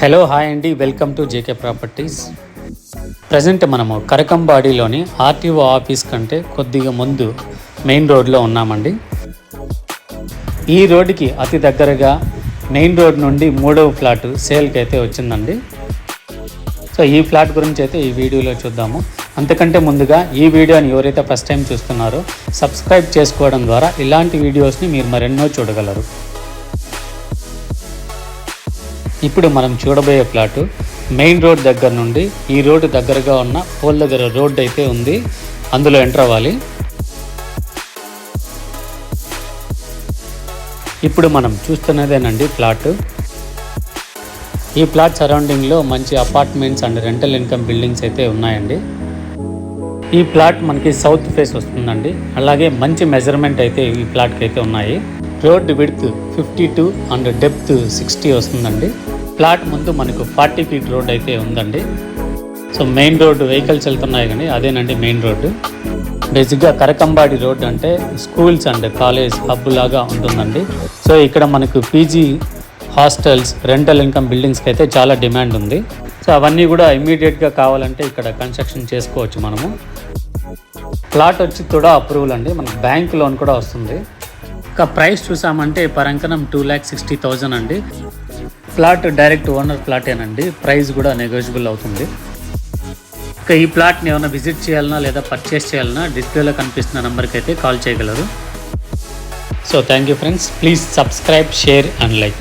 Hello hi అండి welcome to JK properties present మనము కరకంబాడిలోని ఆర్టీఓ ఆఫీస్ కంటే కొద్దిగా ముందు మెయిన్ రోడ్లో ఉన్నామండి. ఈ రోడ్డుకి అతి దగ్గరగా మెయిన్ రోడ్ నుండి మూడవ ఫ్లాట్ సేల్కి అయితే వచ్చిందండి. సో ఈ ఫ్లాట్ గురించి అయితే ఈ వీడియోలో చూద్దాము. అంతకంటే ముందుగా ఈ వీడియోని ఎవరైతే ఫస్ట్ టైం చూస్తున్నారో సబ్స్క్రైబ్ చేసుకోవడం ద్వారా ఇలాంటి వీడియోస్ని మీరు మరెన్నో చూడగలరు. ఇప్పుడు మనం చూడబోయే ఫ్లాటు మెయిన్ రోడ్ దగ్గర నుండి ఈ రోడ్డు దగ్గరగా ఉన్న పోల్ దగ్గర రోడ్డు అయితే ఉంది. అందులో ఎంటర్ అవ్వాలి. ఇప్పుడు మనం చూస్తున్నదేనండి ఫ్లాట్ ఈ ఫ్లాట్ సరౌండింగ్లో మంచి apartments and rental income buildings అయితే ఉన్నాయండి. ఈ ప్లాట్ మనకి సౌత్ ఫేస్ వస్తుందండి. అలాగే మంచి మెజర్మెంట్ అయితే ఈ ప్లాట్కి అయితే ఉన్నాయి. Road width fifty two and depth sixty వస్తుందండి. ప్లాట్ ముందు మనకు ఫార్టీ ఫీట్ రోడ్ అయితే ఉందండి. సో మెయిన్ రోడ్ వెహికల్స్ వెళ్తున్నాయి కానీ అదేనండి మెయిన్ రోడ్డు. బేసిక్గా కరకంబాడి రోడ్ అంటే స్కూల్స్ అండ్ కాలేజ్ హబ్ లాగా ఉంటుందండి. సో ఇక్కడ మనకు పీజీ హాస్టల్స్ రెంటల్ ఇన్కమ్ బిల్డింగ్స్కి అయితే చాలా డిమాండ్ ఉంది. సో అవన్నీ కూడా ఇమీడియట్గా కావాలంటే ఇక్కడ కన్స్ట్రక్షన్ చేసుకోవచ్చు మనము. ప్లాట్ వచ్చి కూడా అప్రూవల్ అండి. మనకు బ్యాంక్ లోన్ కూడా వస్తుంది. ఇంకా ప్రైస్ చూసామంటే పరంకనం టూ ల్యాక్ సిక్స్టీ థౌజండ్ అండి. ప్లాట్ డైరెక్ట్ ఓనర్ ప్లాటేనండి. ప్రైస్ కూడా నెగోషియబుల్ అవుతుంది. ఇంకా ఈ ప్లాట్ని ఏమైనా విజిట్ చేయాలన్నా లేదా పర్చేస్ చేయాలన్నా డిస్ప్లేలో కనిపిస్తున్న నెంబర్కి అయితే కాల్ చేయగలరు. So thank you friends please subscribe share and like